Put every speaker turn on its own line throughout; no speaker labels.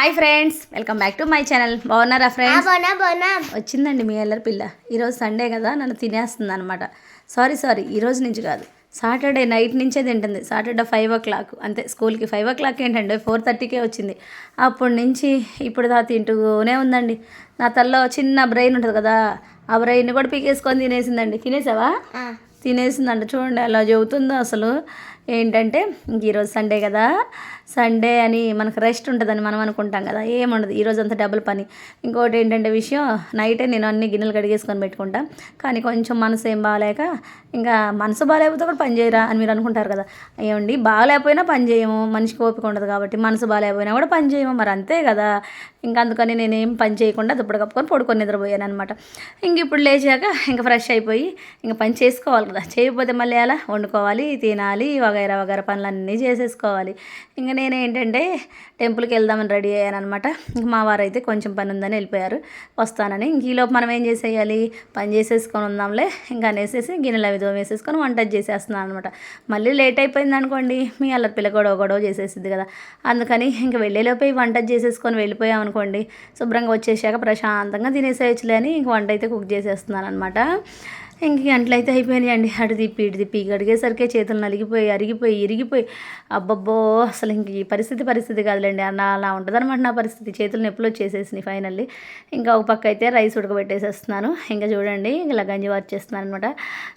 Hi friends welcome back to my channel. బాగున్నారా friends? వచ్చిందండి మీ ఎల్లరి పిల్ల. ఈరోజు సండే కదా నన్ను తినేస్తుంది అనమాట సారీ సారీ ఈరోజు నుంచి కాదు. సాటర్డే నైట్ నుంచే తింటుంది. సాటర్డే ఫైవ్ ఓ క్లాక్ అంతే స్కూల్కి ఫైవ్ ఓ క్లాక్ ఏంటంటే ఫోర్ థర్టీకే వచ్చింది. అప్పటి నుంచి ఇప్పుడు దా తింటూనే ఉందండి. నా తల్లో చిన్న బ్రెయిన్ ఉంటుంది కదా ఆ బ్రెయిన్ కూడా పీకేసుకొని తినేసిందండి. తినేసావా? తినేసిందంట. చూడండి అలా చెబుతుందో అసలు. ఏంటంటే ఈరోజు సండే కదా. సండే అని మనకు రెస్ట్ ఉంటుందని మనం అనుకుంటాం కదా. ఏముండదు ఈరోజు అంత డబుల్ పని. ఇంకోటి ఏంటంటే విషయం నైటే నేను అన్ని గిన్నెలు కడిగేసుకొని పెట్టుకుంటా. కానీ కొంచెం మనసు ఏం బాగాలేక ఇంకా మనసు బాగాలేకపోతే కూడా పని చేయరా అని మీరు అనుకుంటారు కదా. ఏమండి బాగాలేకపోయినా పని చేయము. మనిషికి ఓపిక ఉండదు కాబట్టి మనసు బాగాలేకపోయినా కూడా పని చేయము. మరి అంతే కదా. ఇంకా అందుకని నేనేం పని చేయకుండా దుప్పటి కప్పుకొని పడుకొని నిద్రపోయాను అనమాట ఇంక ఇప్పుడు లేచాక ఇంకా ఫ్రెష్ అయిపోయి ఇంకా పని చేసుకోవాలి కదా. చేయకపోతే మళ్ళీ అలా వండుకోవాలి తినాలి వగైరా వగైరా పనులన్నీ చేసేసుకోవాలి. ఇంకా నేను ఏంటంటే టెంపుల్కి వెళ్దామని రెడీ అయ్యాను అనమాట మా వారు అయితే కొంచెం పని ఉందని వెళ్ళిపోయారు. వస్తానని ఇంక ఈలోపు మనం ఏం చేసేయాలి? పని చేసేసుకొని ఉందాంలే. ఇంకా అనేసేసి గిన్నెలు అవి వేసేసుకొని వంట చేసేస్తున్నాను అనమాట మళ్ళీ లేట్ అయిపోయింది అనుకోండి మీ అల్లరి పిల్ల గొడవ గొడవ చేసేసింది కదా. అందుకని ఇంక వెళ్ళేలోపోయి వంట చేసేసుకొని వెళ్ళిపోయాం అనుకోండి శుభ్రంగా వచ్చేసాక ప్రశాంతంగా తినేసేయచ్చులే అని ఇంక వంట అయితే కుక్ చేసేస్తున్నాను అనమాట ఇంక గంటలైతే అయిపోయినాయి అండి అటు తిప్పి ఇటు తిప్పి. అడిగేసరికి చేతులు నలిగిపోయి అరిగిపోయి ఇరిగిపోయి. అబ్బబ్బో! అసలు ఇంక ఈ పరిస్థితి పరిస్థితి కాదులేండి. అన్న అలా ఉంటుందన్నమాట నా పరిస్థితి. చేతులు నొప్పులు వచ్చేసేసినాయి ఫైనల్లీ. ఇంకా ఒక పక్క అయితే రైస్ ఉడకబెట్టేసేస్తున్నాను. ఇంకా చూడండి ఇలా గంజి వార్చేస్తున్నాను అనమాట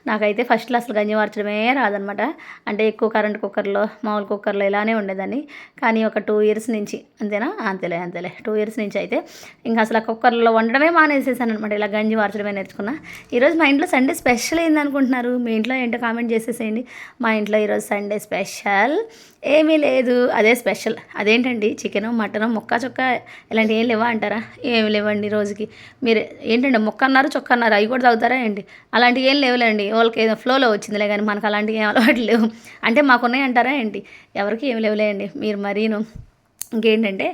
నాకైతే ఫస్ట్లో అసలు గంజి వార్చడమే రాదనమాట అంటే ఎక్కువ కరెంట్ కుక్కర్లో మామూలు కుక్కర్లో ఇలానే ఉండేదాన్ని. కానీ ఒక టూ ఇయర్స్ నుంచి అంతేనా? అంతేలే అంతేలే. టూ ఇయర్స్ నుంచి అయితే ఇంకా అసలు ఆ కుక్కర్లో వండడమే మానేసేసాను అనమాట ఇలా గంజి వార్చడమే నేర్చుకున్నా. ఈరోజు మా ఇంట్లో సండే స్పెషల్ ఏందనుకుంటున్నారు? మీ ఇంట్లో ఏంటో కామెంట్ చేసేసేయండి. మా ఇంట్లో ఈరోజు సండే స్పెషల్. ఏమీ లేదు. అదే స్పెషల్. అదేంటండి? చికెను మటను మొక్క చొక్క ఇలాంటి ఏం లేవా అంటారా? ఏమి లేవండి రోజుకి. మీరు ఏంటండి? మొక్క అన్నారు చొక్క అన్నారు? అవి కూడా తాగుతారా ఏంటి? అలాంటివి ఏం లేవులేండి. వాళ్ళకి ఏదో ఫ్లోలో వచ్చిందిలే కానీ మనకు అలాంటివి ఏం అలవాటు లేవు. అంటే మాకున్నాయి అంటారా ఏంటి? ఎవరికి ఏమి లేవులేండి. మీరు మరీను. ఇంకేంటంటే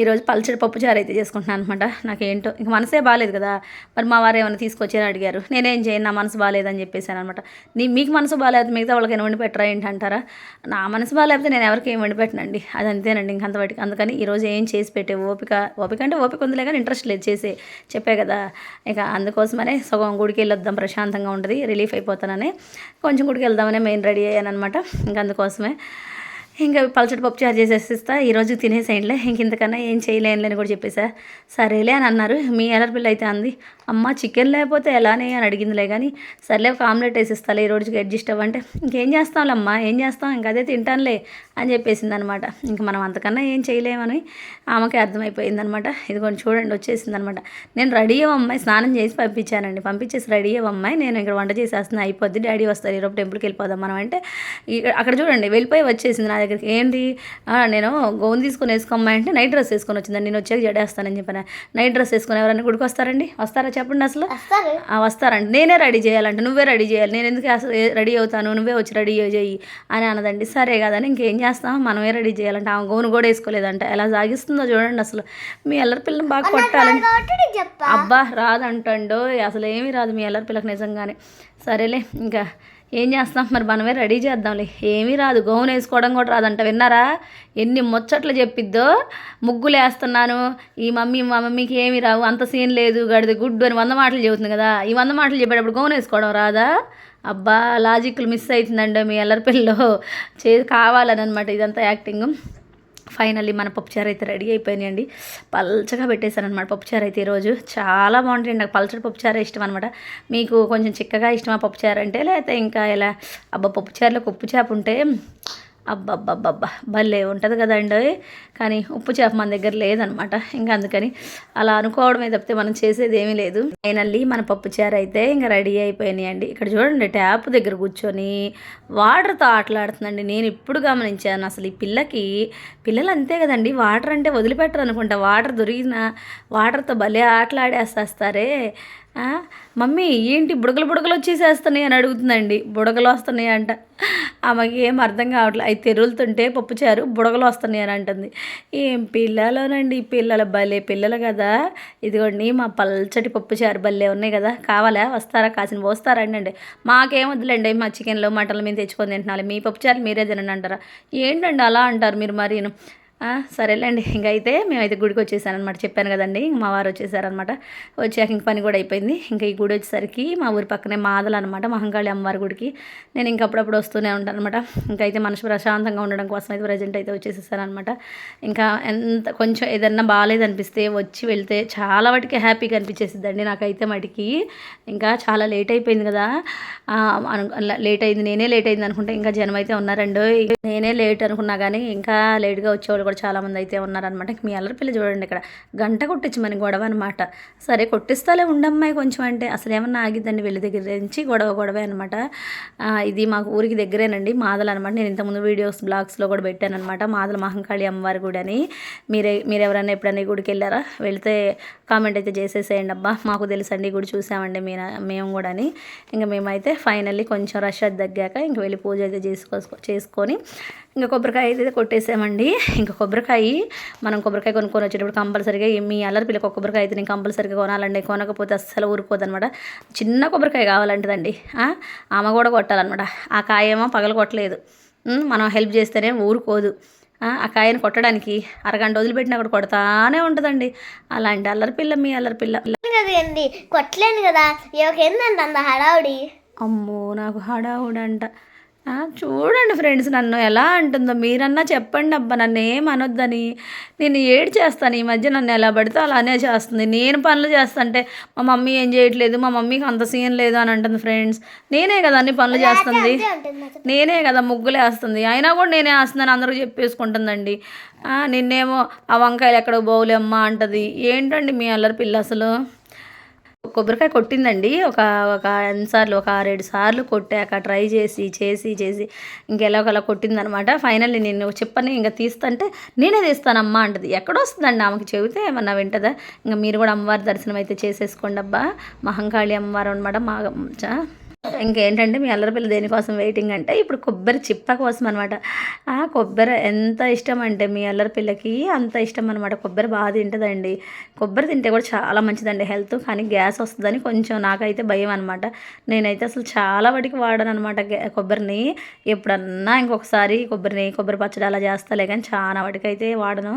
ఈరోజు పల్చడి పప్పుచారు అయితే చేసుకుంటున్నాను అనమాట నాకేంటో ఇంక మనసే బాగాలేదు కదా. మరి మా వారు ఏమైనా తీసుకొచ్చారని అడిగారు. నేనేం చేయను నా మనసు బాగాలేదని చెప్పేసాను అనమాట నీ మీకు మనసు బాగాలేదు మిగతా వాళ్ళకి ఏమైనా వండి పెట్టరా ఏంటి అంటారా? నా మనసు బాగాలేకపోతే నేను ఎవరికి ఏం వండి పెట్టనండి. అది అంతేనండి ఇంక వాటికి. అందుకని ఈరోజు ఏం చేసి పెట్టే ఓపిక ఓపిక అంటే ఓపిక ఉందిలే కానీ ఇంట్రెస్ట్ లేదు చేసే. చెప్పే కదా. ఇక అందుకోసమనే సగం గుడికి వెళ్ళొద్దాం ప్రశాంతంగా ఉంటుంది రిలీఫ్ అయిపోతానని. కొంచెం గుడికి వెళ్దామనే మెయిన్ రెడీ అయ్యాను అనమాట ఇంక అందుకోసమే ఇంకా పలచటి పప్పు చారు చేసేసిస్తా. ఈరోజు తినేసేయండిలే. ఇంక ఇంతకన్నా ఏం చేయలేనులే అని కూడా చెప్పేసా. సరేలే అని అన్నారు. మీ ఎలర్ పిల్ల అయితే అంది. అమ్మ చికెన్ లేకపోతే ఎలానే అని అడిగిందిలే కానీ సర్లే ఒక ఆమ్లెట్ వేసిస్తాలే ఈ రోజుకి అడ్జస్ట్ అవ్వంటే ఇంకేం చేస్తాంలేమ్మా ఏం చేస్తాం ఇంక అదే తింటానులే అని చెప్పేసింది అనమాట ఇంక మనం అంతకన్నా ఏం చేయలేమని ఆమెకి అర్థమైపోయిందనమాట. ఇది కొంచెం చూడండి వచ్చేసింది అనమాట నేను రెడీ అమ్మాయి స్నానం చేసి పంపించానండి. పంపించేసి రెడీ అమ్మాయి నేను ఇక్కడ వంట చేసేస్తున్నా అయిపోద్ది డాడీ వస్తారు ఈరోజు టెంపుల్కి వెళ్ళిపోదాం మనం అంటే ఇక్కడ అక్కడ చూడండి వెళ్ళిపోయి వచ్చేసింది నా దగ్గరికి. ఏంటి? నేను గౌన్ తీసుకొని వేసుకోమ్మా అంటే నైట్ డ్రెస్ వేసుకొని వచ్చిందండి. నేను వచ్చాక జడేస్తానని చెప్పాను. నైట్ డ్రెస్ వేసుకొని ఎవరైనా గుడికి వస్తారండి? వస్తారా చెప్పండి అసలు? వస్తారండి. నేనే రెడీ చేయాలంటే నువ్వే రెడీ చేయాలి. నేను ఎందుకు అసలు రెడీ అవుతాను? నువ్వే వచ్చి రెడీ చేయి అని అన్నదండి సరే కదని ఇంకేం చేస్తాం? మనమే రెడీ చేయాలంటే ఆమె గౌను కూడా వేసుకోలేదంట. ఎలా సాగిస్తుందో చూడండి అసలు. మీ ఎల్లరి పిల్లని బాగా కొట్టాలని. అబ్బా రాదంటండో అసలు ఏమీ రాదు మీ ఎల్లరి పిల్లకి నిజంగానే. సరేలే ఇంకా ఏం చేస్తాం మరి మనమే రెడీ చేద్దాంలే. ఏమీ రాదు. గౌన్ వేసుకోవడం కూడా రాదంట. విన్నారా? ఎన్ని ముచ్చట్లు చెప్పిద్దో. ముగ్గులు వేస్తున్నాను ఈ మమ్మీ మా మమ్మీకి ఏమీ రావు. అంత సీన్ లేదు. గడిది గుడ్డు అని వంద మాటలు చెబుతుంది కదా. ఈ వంద మాటలు చెప్పేటప్పుడు గౌన్ వేసుకోవడం రాదా? అబ్బా లాజిక్లు మిస్ అవుతుందండి మీ ఎల్లరి పిల్లలు చే కావాలని అనమాట ఇదంతా యాక్టింగ్. ఫైనల్లీ మన పప్పుచారు అయితే రెడీ అయిపోయినాయండి. పల్చగా పెట్టేశాను అనమాట పప్పుచారు అయితే ఈరోజు. చాలా బాగుంటుంది నాకు పల్చడి పప్పుచారే ఇష్టం అనమాట మీకు కొంచెం చిక్కగా ఇష్టమా పప్పుచారు అంటే లేకపోతే ఇంకా ఇలా అబ్బా పప్పుచారులో ఉప్పు చేప ఉంటే అబ్బబ్బబ్బబ్బా భలే ఉంటుంది కదండి. కానీ ఉప్పు చేప మన దగ్గర లేదనమాట. ఇంకా అందుకని అలా అనుకోవడమే తప్పితే మనం చేసేది ఏమీ లేదు. ఫైనల్లీ మన పప్పు చారు అయితే ఇంకా రెడీ అయిపోయినాయండి. ఇక్కడ చూడండి ట్యాప్ దగ్గర కూర్చొని వాటర్తో ఆటలాడుతుందండి. నేను ఇప్పుడు గమనించాను అసలు ఈ పిల్లకి పిల్లలు అంతే కదండి వాటర్ అంటే వదిలిపెట్టరు అనుకుంటా వాటర్ దొరికిన వాటర్తో భలే ఆటలాడేస్తారే మమ్మీ ఏంటి బుడగలు బుడగలు వచ్చేసేస్తున్నాయి అని అడుగుతుందండి. బుడగలు వస్తున్నాయి అంట. ఆమెకి ఏం అర్థం కావట్లేదు అవి తెరులుతుంటే పప్పుచారు బుడగలు వస్తున్నాయి అని అంటుంది. ఏం పిల్లలోనండి పిల్లలు భలే పిల్లలు కదా. ఇదిగోండి మా పల్చటి పప్పుచారు భలే ఉన్నాయి కదా. కావాలా? వస్తారా? కాసిన పోస్తారా? అండి మాకేం వద్దులేండి. మా చికెన్లో మటన్లు మేము తెచ్చుకొని తింటున్నాను మీ పప్పుచారు మీరే తినండి అంటారా? ఏంటండి అలా అంటారు మీరు మరి సరేలేండి. ఇంకా అయితే మేమైతే గుడికి వచ్చేసానమాట చెప్పాను కదండి ఇంక మా వారు వచ్చేసారనమాట వచ్చాక ఇంక పని కూడా అయిపోయింది. ఇంకా ఈ గుడి వచ్చేసరికి మా ఊరి పక్కనే మాదలు అనమాట మహంకాళి అమ్మవారి గుడికి. నేను ఇంకప్పుడప్పుడు వస్తూనే ఉంటాను అనమాట ఇంకైతే అయితే మనసు ప్రశాంతంగా ఉండడం కోసం అయితే ప్రజెంట్ అయితే వచ్చేసేసానమాట ఇంకా ఎంత కొంచెం ఏదన్నా బాగాలేదనిపిస్తే వచ్చి వెళ్తే చాలా వాటికి హ్యాపీగా అనిపించేసిద్దండి నాకైతే మటుకి. ఇంకా చాలా లేట్ అయిపోయింది కదా. అను- లేట్ అయింది నేనే లేట్ అయింది అనుకుంటే ఇంకా జనం అయితే ఉన్నారండి నేనే లేట్ అనుకున్నా కానీ ఇంకా లేట్గా వచ్చేవాళ్ళు కూడా చాలామంది అయితే ఉన్నారనమాట మీ అల్లరి పిల్ల చూడండి ఇక్కడ. గంట కొట్టించి మన గొడవ అనమాట సరే కొట్టిస్తాలే ఉండమ్మాయి కొంచెం అంటే అసలు ఏమన్నా ఆగిద్దండి వెళ్ళి దగ్గర నుంచి గొడవ గొడవే అనమాట ఇది మాకు ఊరికి దగ్గరేనండి. మాదలు అనమాట నేను ఇంతకుముందు వీడియోస్ బ్లాగ్స్లో కూడా పెట్టాను అనమాట మాదల మహంకాళి అమ్మవారి గుడి అని. మీరే మీరు ఎవరైనా ఎప్పుడైనా గుడికి వెళ్ళారా? వెళితే కామెంట్ అయితే చేసేసేయండి అబ్బా. మాకు తెలుసండి గుడి చూసామండి మీ మేము కూడా అని. ఇంకా మేమైతే ఫైనల్లీ కొంచెం రష్ అది తగ్గాక ఇంక వెళ్ళి పూజ అయితే చేసుకో చేసుకొని ఇంకా కొబ్బరికాయ అయితే కొట్టేసామండి. ఇంకా కొబ్బరికాయ మనం కొబ్బరికాయ కొనుక్కొని వచ్చేటప్పుడు కంపల్సరీగా మీ అల్లరి పిల్లకి కొబ్బరికాయ అయితే నేను కంపల్సరీగా కొనాలండి. కొనకపోతే అస్సలు ఊరుకోదనమాట. చిన్న కొబ్బరికాయ కావాలంటదండి. ఆమె కూడా కొట్టాలన్నమాట. ఆ కాయ ఏమో పగల కొట్టలేదు. మనం హెల్ప్ చేస్తేనే ఊరుకోదు. ఆ, కాయను కొట్టడానికి అరగంట వదిలిపెట్టినా కూడా కొడతానే ఉంటుందండి. అలాంటి అల్లరి పిల్ల మీ అల్లరి పిల్ల.
కదండి కొట్టలేను కదా. ఎవరికేందండి అంత హడావుడి?
అమ్మో నాకు హడావుడంట. చూడండి ఫ్రెండ్స్ నన్ను ఎలా అంటుందో. మీరన్నా చెప్పండి అబ్బా నన్ను ఏం అనొద్దని నేను ఏడు చేస్తాను ఈ మధ్య నన్ను ఎలా పడితే అలానే చేస్తుంది. నేను పనులు చేస్తుంటే మా మమ్మీ ఏం చేయట్లేదు మా మమ్మీకి అంత సీన్ లేదు అని అంటుంది ఫ్రెండ్స్. నేనే కదా అన్ని పనులు చేస్తుంది. నేనే కదా ముగ్గులు వేస్తుంది అయినా కూడా నేనే వేస్తున్నాను అందరూ చెప్పేసుకుంటుందండి. నిన్నేమో ఆ వంకాయలు ఎక్కడ బౌలమ్మ అంటది. ఏంటండి మీ అల్లరి పిల్ల అసలు? కొబ్బరికాయ కొట్టిందండి. ఒక ఒక ఎన్నిసార్లు ఒక ఆరేడు సార్లు కొట్టాక ట్రై చేసి చేసి చేసి ఇంకెలా ఒకలా కొట్టిందనమాట. ఫైనల్లీ నేను చెప్పని ఇంకా తీస్తంటే నేనే తీస్తానమ్మా అంటది. ఎక్కడొస్తుందండి ఆమెకి చెబితే ఏమన్నా వింటదా? ఇంకా మీరు కూడా అమ్మవారి దర్శనం అయితే చేసేసుకోండి అబ్బా మహంకాళి అమ్మవారు అనమాట మా చ- ఇంకేంటంటే మీ అల్లరిపిల్ల దేనికోసం వెయిటింగ్ అంటే ఇప్పుడు కొబ్బరి చిప్ప కోసం అనమాట ఆ కొబ్బరి ఎంత ఇష్టం అంటే మీ అల్లరి పిల్లకి అంత ఇష్టం అనమాట కొబ్బరి బాగా తింటుందండి. కొబ్బరి తింటే కూడా చాలా మంచిదండి హెల్త్ కానీ గ్యాస్ వస్తుందని కొంచెం నాకైతే భయం అనమాట నేనైతే అసలు చాలా వాటికి వాడను అనమాట కొబ్బరిని. ఎప్పుడన్నా ఇంకొకసారి కొబ్బరిని కొబ్బరి పచ్చడి అలా చేస్తాలే కానీ చాలా వాటికి అయితే వాడను.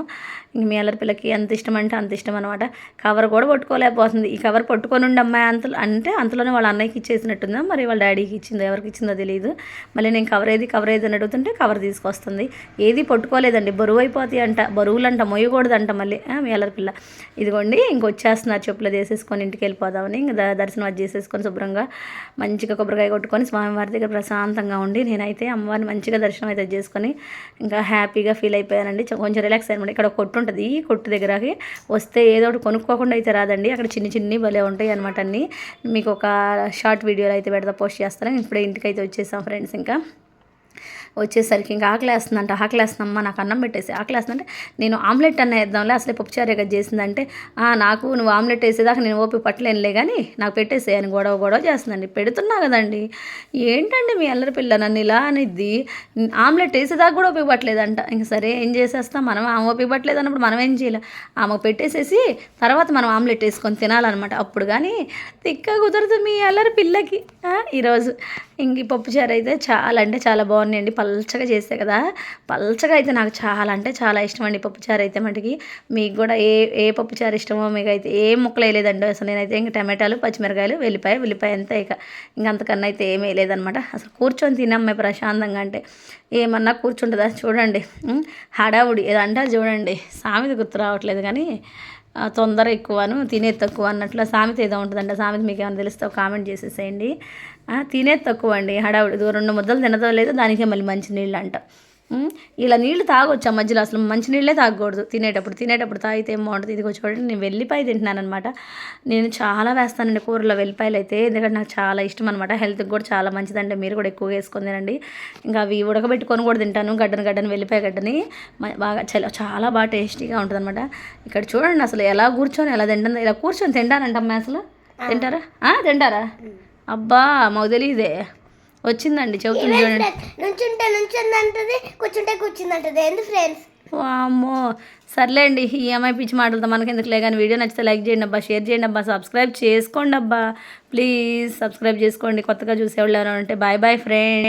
ఇంక మీ అల్లరి పిల్లకి ఎంత ఇష్టం అంటే అంత ఇష్టం అనమాట కవర్ కూడా పట్టుకోలేకపోతుంది. ఈ కవర్ పట్టుకొని ఉండి అమ్మాయి అంత అంటే అంతలోనే వాళ్ళ అన్నయ్యకి ఇచ్చేసినట్టుందా మరి? వాళ్ళ డాడీకి ఇచ్చిందో ఎవరికి ఇచ్చిందో తెలియదు మళ్ళీ నేను కవర్ ఏది కవర్ ఏది అని అడుగుతుంటే కవర్ తీసుకొస్తుంది. ఏది పట్టుకోలేదండి బరువు అయిపోతాయి అంట బరువులంట మొయ్యకూడదంట మళ్ళీ. ఆ, పిల్ల. ఇదిగోండి ఇంకొచ్చేస్తున్నారు చెప్పులు తీసేసుకొని ఇంటికి వెళ్ళిపోదామని ఇంకా దర్శనం అది చేసేసుకొని శుభ్రంగా మంచిగా కొబ్బరికాయ కొట్టుకొని స్వామివారి దగ్గర ప్రశాంతంగా ఉండి నేనైతే అమ్మవారిని మంచిగా దర్శనం అయితే చేసుకొని ఇంకా హ్యాపీగా ఫీల్ అయిపోయానండి. కొంచెం రిలాక్స్ అయ్యాను ఇక్కడ కొట్టు ఉంటుంది ఈ కొట్టు దగ్గరకి వస్తే ఏదో ఒకటి కొనుక్కోకుండా అయితే రాదండి. అక్కడ చిన్ని చిన్ని భలే ఉంటాయి అనమాట అన్నీ. మీకు ఒక షార్ట్ వీడియోలో అయితే పెడతా పోస్ట్ చేస్తాను ఇప్పుడే ఇంటికైతే వచ్చేసాం ఫ్రెండ్స్ ఇంకా. వచ్చేసరికి ఇంకా ఆకలి వేస్తుందంట ఆకలి వేస్తుందమ్మా నాకు అన్నం పెట్టేసి ఆకలి వేస్తుందంటే నేను ఆమ్లెట్ అన్న వేద్దాంలే అసలే పప్పుచారే కదా చేసిందంటే నాకు నువ్వు ఆమ్లెట్ వేసేదాకా నేను ఓపి పట్టలేనులే కానీ నాకు పెట్టేసేయని గొడవ గొడవ చేస్తుందండి. పెడుతున్నా కదండి. ఏంటండి మీ అల్లరి పిల్ల నన్ను ఇలా అనిద్ది? ఆమ్లెట్ వేసేదాకా కూడా ఓపిక పట్టలేదంట. ఇంక సరే ఏం చేసేస్తాం? మనం ఆమె ఓపిక అన్నప్పుడు మనం ఏం చేయాలి? ఆమె పెట్టేసేసి తర్వాత మనం ఆమ్లెట్ వేసుకొని తినాలన్నమాట. అప్పుడు కానీ తిక్క కుదరదు మీ అల్లరి పిల్లకి. ఈరోజు ఇంక ఈ పప్పుచారు అయితే చాలా అంటే చాలా బాగున్నాయండి. పల్చగా చేస్తే కదా పల్చగా అయితే నాకు చాలా అంటే చాలా ఇష్టం అండి పప్పుచారు అయితే మటుకి. మీకు కూడా ఏ ఏ పప్పుచారు ఇష్టమో మీకు అయితే ఏ ముక్కలు వేయలేదండి. అసలు నేనైతే ఇంకా టమాటాలు పచ్చిమిరకాయలు వెల్లిపాయ వెల్లిపాయ అంతే ఇక ఇంక అంతకన్నా అయితే ఏమీ వేయలేదనమాట అసలు కూర్చొని తినమ్మాయి ప్రశాంతంగా అంటే ఏమన్నా కూర్చుంటుందా? చూడండి. హడావుడి. ఏదంటే చూడండి. సామెత గుర్తు రావట్లేదు కానీ తొందర ఎక్కువను తినేది తక్కువ అన్నట్లు సామెత ఏదో ఉంటుందండి. సామెత మీకు ఏమైనా తెలిస్తే కామెంట్ చేసేసేయండి. తినే తినేది తక్కువ అండి హడావుడి. రెండు ముద్దలు తినదో లేదో దానికే మళ్ళీ మంచి నీళ్ళు అంట ఇలా నీళ్ళు తాగొచ్చు ఆ మధ్యలో? అసలు మంచి నీళ్ళే తాగకూడదు. తినేటప్పుడు తినేటప్పుడు తాగితే ఏం బాగుంటుంది? ఇదిగో చూడండి నేను వెల్లిపాయ తింటున్నాను అనమాట నేను చాలా వేస్తానండి కూరలో వెల్లిపాయలు అయితే ఎందుకంటే నాకు చాలా ఇష్టం అనమాట హెల్త్కి కూడా చాలా మంచిదండి. మీరు కూడా ఎక్కువగా వేసుకొని తినండి. ఇంకా అవి ఉడకబెట్టుకొని కూడా తింటాను. గడ్డను గడ్డని వెల్లిపాయ గడ్డని. బాగా చాలా చాలా బాగా టేస్టీగా ఉంటుంది అనమాట ఇక్కడ చూడండి అసలు ఎలా కూర్చొని ఎలా తింటుందో ఇలా కూర్చొని తింటానంట అమ్మాయి అసలు తింటారా? తింటారా? అబ్బా మాకు తెలియదే వచ్చిందండి చెబుతుంది చూడండి.
నుంచుంటే నుంచుందంటది కూర్చుంటే కూర్చుందంటది. ఎందుకు ఫ్రెండ్స్
వామ్మో. సర్లేండి ఈ అమ్మాయి పిచ్చి మాటలతో మనకి ఎందుకులే కానీ వీడియో నచ్చితే లైక్ చేయండి అబ్బా షేర్ చేయండి అబ్బా సబ్స్క్రైబ్ చేసుకోండి అబ్బా. ప్లీజ్ సబ్స్క్రైబ్ చేసుకోండి కొత్తగా చూసేవాళ్ళు ఎవరైనా ఉంటే. Bye bye friend.